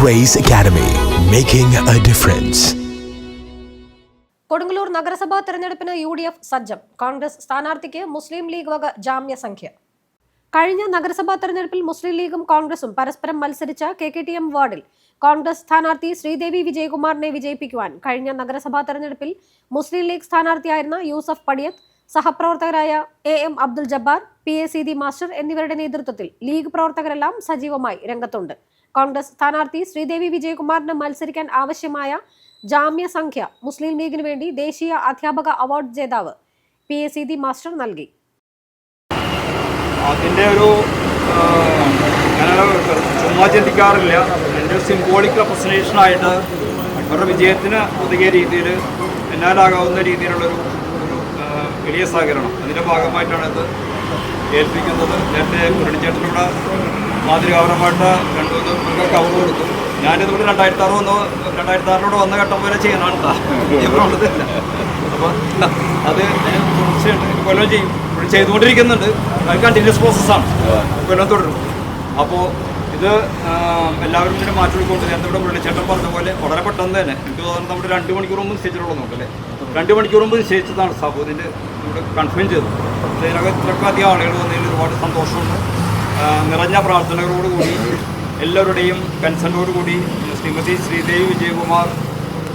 Grace Academy, making a difference. Kodungallur നഗരസഭാ തെരഞ്ഞെടുപ്പിന് U D F സജ്ജം. കോൺഗ്രസ് സ്ഥാനാർത്ഥിക്ക് മുസ്ലിം ലീഗ് വക ജാമ്യ സംഖ്യ കഴിഞ്ഞ നഗരസഭാ തെരഞ്ഞെടുപ്പിൽ മുസ്ലിം ലീഗും കോൺഗ്രസും പരസ്പരം മത്സരിച്ച കെ കെ ടി എം വാർഡിൽ കോൺഗ്രസ് സ്ഥാനാർത്ഥി ശ്രീദേവി വിജയകുമാറിനെ വിജയിപ്പിക്കുവാൻ കഴിഞ്ഞ നഗരസഭാ തെരഞ്ഞെടുപ്പിൽ മുസ്ലിം ലീഗ് സ്ഥാനാർത്ഥിയായിരുന്ന Yusuf Padiyath സഹപ്രവർത്തകരായ A M Abdul Jabbar P A C master എന്നിവരുടെ നേതൃത്വത്തിൽ ലീഗ് പ്രവർത്തകരെല്ലാം സജീവമായി രംഗത്തുണ്ട്. കോൺഗ്രസ് സ്ഥാനാർത്ഥി ശ്രീദേവി വിജയകുമാറിന് മത്സരിക്കാൻ ആവശ്യമായ ജാമ്യ സംഖ്യ മുസ്ലിം ലീഗിന് വേണ്ടി ദേശീയ അധ്യാപക അവാർഡ് ജേതാവ് പി എ സി മാസ്റ്റർ നൽകി. അതിന്റെ ഒരു ചുമ്മാ ചിന്തിക്കാറില്ല. എന്റെ സിംബോളിക് റെപ്രസെന്റേഷനായിട്ട് അവരുടെ വിജയത്തിന് പുതിയ രീതിയിൽ എന്നാലാകാവുന്ന രീതിയിലുള്ളൊരു ഒരു എളിയ സഹകരണം. അതിന്റെ ഭാഗമായിട്ടാണ് ഇത് ഏൽപ്പിക്കുന്നത്. നേരത്തെ കുരണിച്ചേട്ടനോട് മാതൃകാപരമായിട്ട് രണ്ടു മൂന്ന് കവർ കൊടുത്തു. ഞാനിതുകൊണ്ട് രണ്ടായിരത്തി ആറ് വന്ന്. രണ്ടായിരത്തി ആറിലൂടെ വന്ന ഘട്ടം വരെ ചെയ്യണതാണ് കേട്ടോ അപ്പോൾ അത് ഞാൻ തുടർച്ചയായിട്ട് കൊല്ലം ചെയ്യും. ചെയ്തുകൊണ്ടിരിക്കുന്നുണ്ട്. അത് കണ്ടിന്യൂസ് പ്രോസസ്സാണ് കൊല്ലം തുടരും. അപ്പോൾ ഇത് എല്ലാവരും ഇതിനെ മാറ്റിയെടുക്കൊണ്ട് നേരത്തെ ഇവിടെ വിളിച്ചേട്ടൻ പറഞ്ഞ പോലെ വളരെ പെട്ടെന്ന് തന്നെ എനിക്ക് തോന്നുന്നു നമ്മുടെ രണ്ട് മണിക്കൂർ മുമ്പ് നിശ്ചയിച്ചിട്ടുള്ള നോക്കല്ലേ രണ്ട് മണിക്കൂർ മുമ്പ് നിശ്ചയിച്ചതാണ് സബ് ഇതിന്റെ ഇവിടെ കൺഫേം ചെയ്തു പക്ഷേ ഇതിനകത്ത് ഇത്രയൊക്കെ അധികം ആളുകൾ വന്നതിൽ ഒരുപാട് സന്തോഷമുണ്ട്. നിറഞ്ഞ പ്രാർത്ഥനകളോടുകൂടി എല്ലാവരുടെയും കൺസെന്റോടുകൂടി ശ്രീമതി ശ്രീദേവി വിജയകുമാർ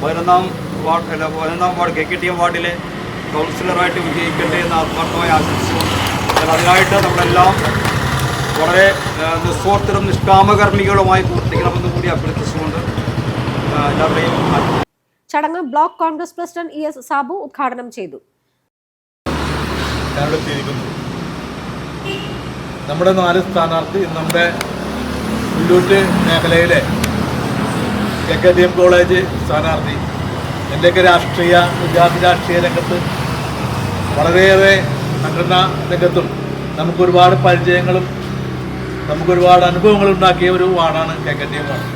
പതിനൊന്നാം വാർഡ് അല്ല പതിനൊന്നാം ward K K T M വാർഡിലെ കൗൺസിലറായിട്ട് വിജയിക്കട്ടെ എന്ന് ആത്മാർത്ഥമായി ആശംസിച്ചുകൊണ്ട് അതിനായിട്ട് നമ്മളെല്ലാം വളരെ നിസ്വാർത്ഥരും നിഷ്കാമകർമ്മികളുമായി പ്രവർത്തിക്കണമെന്ന് കൂടി അഭ്യർത്ഥിച്ചുകൊണ്ട് എല്ലാവരുടെയും ചടങ്ങ് block Congress president E S Sabu ഉദ്ഘാടനം ചെയ്തു. ഞാനിവിടെ എത്തിയിരിക്കുന്നു. നമ്മുടെ നാല് സ്ഥാനാർത്ഥി നമ്മുടെ പുല്ലൂറ്റ് മേഖലയിലെ കെ ഡി എം കോളേജ് സ്ഥാനാർത്ഥി. എന്റെയൊക്കെ രാഷ്ട്രീയ വിദ്യാർത്ഥി രാഷ്ട്രീയ രംഗത്ത് വളരെയേറെ സംഘടനാ രംഗത്തും നമുക്കൊരുപാട് പരിചയങ്ങളും നമുക്കൊരുപാട് അനുഭവങ്ങളും ഉണ്ടാക്കിയ ഒരു വാർഡാണ് K K D M ward.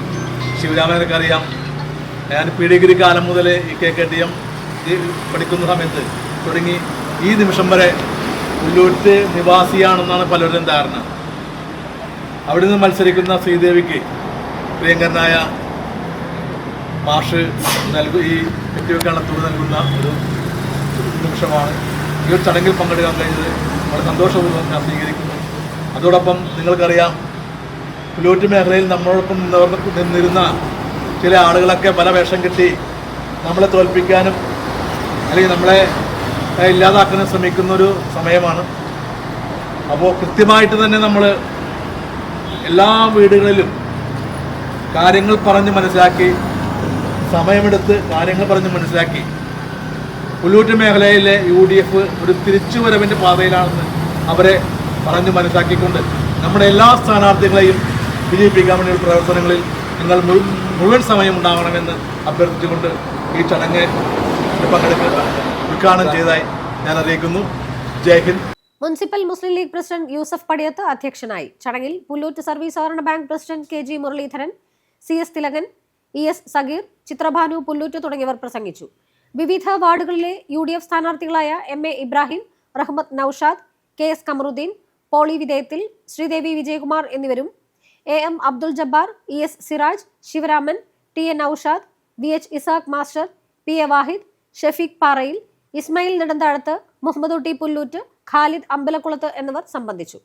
ശിവരാമനൊക്കെ അറിയാം ഞാൻ പി ഡിഗ്രി കാലം മുതൽ ഈ കെ കെ ഡി എം പഠിക്കുന്ന സമയത്ത് തുടങ്ങി ഈ നിമിഷം വരെ പുല്ലൂറ്റ് നിവാസിയാണെന്നാണ് പലരുടെയും ധാരണ. അവിടെ നിന്ന് മത്സരിക്കുന്ന ശ്രീദേവിക്ക് പ്രിയങ്കരനായ മാഷ് നൽകു ഈ കെട്ടിവെക്കാനുള്ള തുക നൽകുന്ന ഒരു നിമിഷമാണ്. ഈ ഒരു ചടങ്ങിൽ പങ്കെടുക്കാൻ കഴിഞ്ഞത് വളരെ സന്തോഷപൂർവം ഞാൻ സ്വീകരിക്കുന്നു. അതോടൊപ്പം നിങ്ങൾക്കറിയാം പുലൂറ്റ് മേഖലയിൽ നമ്മളോടൊപ്പം നിന്നവർക്ക് നിന്നിരുന്ന ചില ആളുകളൊക്കെ പല വേഷം കെട്ടി നമ്മളെ തോൽപ്പിക്കാനും അല്ലെങ്കിൽ നമ്മളെ ഏഹ്, ഇല്ലാതാക്കാനും ശ്രമിക്കുന്ന ഒരു സമയമാണ്. അപ്പോൾ കൃത്യമായിട്ട് തന്നെ നമ്മൾ എല്ലാ വീടുകളിലും കാര്യങ്ങൾ പറഞ്ഞ് മനസ്സിലാക്കി സമയമെടുത്ത് കാര്യങ്ങൾ പറഞ്ഞ് മനസ്സിലാക്കി. പുല്ലൂറ്റ് മേഖലയിലെ യു ഡി എഫ് ഒരു തിരിച്ചുവരവിന്റെ പാതയിലാണെന്ന് അവരെ പറഞ്ഞ് മനസ്സിലാക്കിക്കൊണ്ട് നമ്മുടെ എല്ലാ സ്ഥാനാർത്ഥികളെയും വിജയിപ്പിക്കാൻ വേണ്ടിയുള്ള പ്രവർത്തനങ്ങളിൽ നിങ്ങൾ മുഴുവൻ സമയം ഉണ്ടാവണമെന്ന് അഭ്യർത്ഥിച്ചുകൊണ്ട് ഈ ചടങ്ങ് പങ്കെടുക്കുക ഉദ്ഘാടനം ചെയ്തതായി ഞാൻ അറിയിക്കുന്നു. Jai Hind. Municipal Muslim league president Yusuf Padiyath അധ്യക്ഷനായി. ചടങ്ങിൽ പുല്ലൂറ്റ് സർവീസ് സഹകരണ bank president K G Muraleedharan C S Thilakan E S Sageer Chithrabhanu Pullut തുടങ്ങിയവർ പ്രസംഗിച്ചു. വിവിധ വാർഡുകളിലെ U D F സ്ഥാനാർത്ഥികളായ M A Ibrahim Rahmath Noushad K S Kamaruddeen Poly വിധേയത്തിൽ Sreedevi Vijayakumar എന്നിവരും A M Abdul Jabbar E S Siraj Sivaraman T A Noushad V H Isaac master P A Wahid Shafeeq Parayil Ismail Nedunthazhath Muhammad T Pullut Khalid Ambalakkulath എന്നിവർ സംബന്ധിച്ചു.